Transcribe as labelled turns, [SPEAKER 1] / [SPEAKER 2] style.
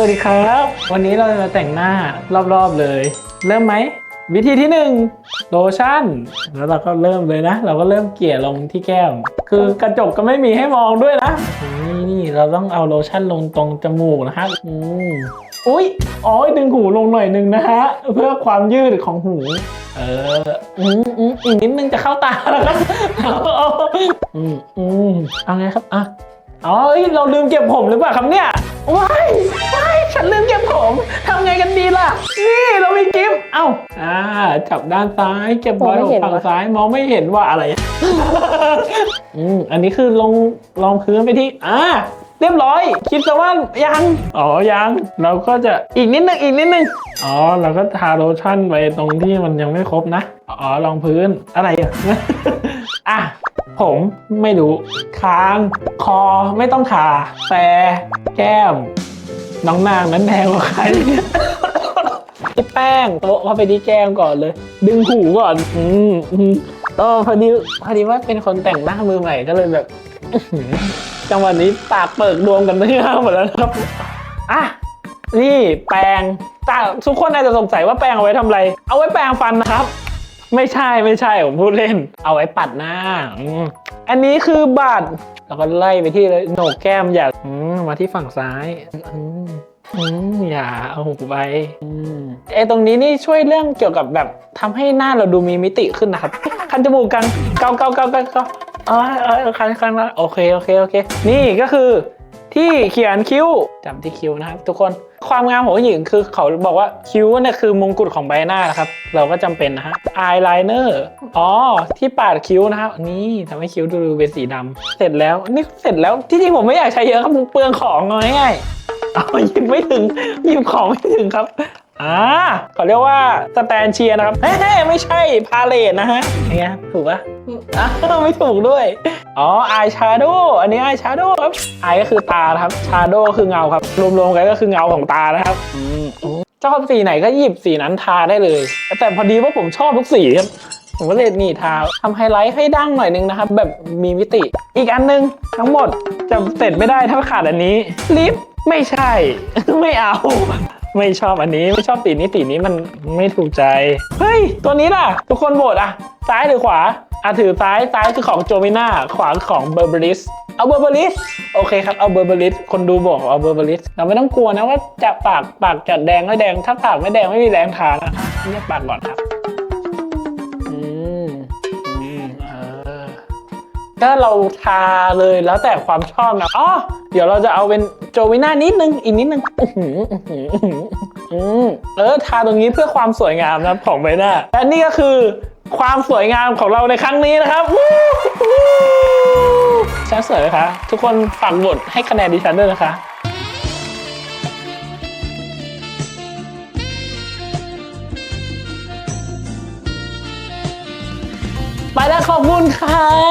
[SPEAKER 1] วัสดีครับ วันนี้เราจะมาแต่งหน้ารอบๆเลย เริ่มไหม วิธีที่1โลชั่น แล้วเราก็เริ่มเลยนะ เราก็เริ่มเกลี่ยลงที่แก้ม คือกระจกก็ไม่มีให้มองด้วยนะ นี่นี่เราต้องเอาโลชั่นลงตรงจมูกนะฮะอืมอุ้ยอ๋อดึงหูลงหน่อยนึงนะฮะ เพื่อความยืดของหู เออ อืมอืมอีกนิดนึงจะเข้าตาแล้วครับออืมอืมเอาไงครับ อะ อ๋อเอ้ยเราลืมเก็บผมหรือเปล่าครับเนี่ยว้ายว้ายฉันลืมเก็บผมทำไงกันดีล่ะ นี่เรามีกิฟต์เอ้าอ่าจับด้านซ้ายเก็บไว้
[SPEAKER 2] มองไม่เห็น
[SPEAKER 1] ฝั่ง
[SPEAKER 2] วะ
[SPEAKER 1] ซ้ายมองไม่เห็นว่าอะไร อืมอันนี้คือลงลองพื้นไปที่อ่าเรียบร้อย คิดซะว่ายังอ๋อยังเราก็จะอีกนิดนึงอีกนิดนึงอ๋อเราก็ทาโลชั่นไปตรงที่มันยังไม่ครบนะอ๋อรองพื้นอะไรอะ อะ ผมไม่รู้คาง คอไม่ต้องทาแต่แก้ม น้องนางนั้นแดงกว่าใครที่แป้งโต๊ะเข้าไปที่แก้มก่อนเลย ดึงหูก่อน อืมอืมเออพอดีพอดีว่าเป็นคนแต่งหน้ามือใหม่ก็เลยแบบจังหวะนี้ปากเปิกรวมกันที่ห้าหมดแล้วครับอะนี่แปรงแต่ทุกคนอาจจะสงสัยว่าแปรงเอาไว้ทำอะไร เอาไว้แปรงฟันนะครับ ไม่ใช่ไม่ใช่ผมพูดเล่น เอาไว้ปัดหน้าอันนี้คือบัตรแล้วก็ไล่ไปที่เลยโหนกแก้มอย่ามาที่ฝั่งซ้ายอย่าเอาหูไปไอตรงนี้นี่ช่วยเรื่องเกี่ยวกับแบบทำให้หน้าเราดูมีมิติขึ้นนะครับ คันจมูกกันเกาเกาเกาเกาเกาเออเออคันคันโอเคโอเคโอเค นี่ก็คือ ที่เขียนคิ้วจำที่คิ้วนะครับทุกคนความงามของผู้หญิงคือเขาบอกว่าคิ้วเนี่ยคือมงกุฎของใบหน้านะครับ เราก็จำเป็นนะฮะอายไลเนอร์อ๋อที่ปาดคิ้วนะครับนี่ทำให้คิ้วดูเป็นสีดำเสร็จแล้วนี่เสร็จแล้วที่จริงผมไม่อยากใช้เยอะครับเปลืองของง่ายๆเอาหยิบไม่ถึงหยิบของไม่ถึงครับ อ่าเขาเรียกว่าสแตนเชียร์นะครับเฮ้ยไม่ใช่พาเลตนะฮะอย่างเงี้ยถูกปะอ้าวไม่ถูกด้วย อ๋ออายชาโดอันนี้อายชาโดครับอายก็คือตานะครับชาโดคือเงาครับ รวมๆกันก็คือเงาของตานะครับอืมชอบสีไหนก็หยิบสีนั้นทาได้เลย แต่พอดีว่าผมชอบทุกสีครับผมก็เลยนี่ทาทำไฮไลท์ให้ดั้งหน่อยนึงนะครับ แบบมีมิติ อีกอันนึงทั้งหมดจะเสร็จไม่ได้ถ้าขาดอันนี้ลิปไม่ใช่ ไม่เอา ไม่ชอบอันนี้ไม่ชอบสีนี้สีนี้มันไม่ถูกใจ เฮ้ย ตัวนี้ล่ะ ทุกคนโหวตอะซ้ายหรือขวา อะถือซ้ายซ้ายคือของโจมิน่าขวาของเบอร์เบริสเอาเบอร์เบริสโอเคครับเอาเบอร์เบริสคนดูบอกเอาเบอร์เบริสเราไม่ต้องกลัวนะว่าจะปากปากจะแดงไม่แดงถ้าปากไม่แดงไม่มีแรงทานะเรียกปากก่อนครับ ถ้าเราทาเลยแล้วแต่ความชอบนะอ๋อเดี๋ยวเราจะเอาเป็นโจวิน่านิดนึงอีกนิดนึงเออทาตรงนี้เพื่อความสวยงามนะของใบหน้าและนี่ก็คือความสวยงามของเราในครั้งนี้นะครับฉันสวยไหมคะ ทุกคนฝากบทให้คะแนนดิฉันด้วยนะคะไปแล้วขอบคุณค่ะ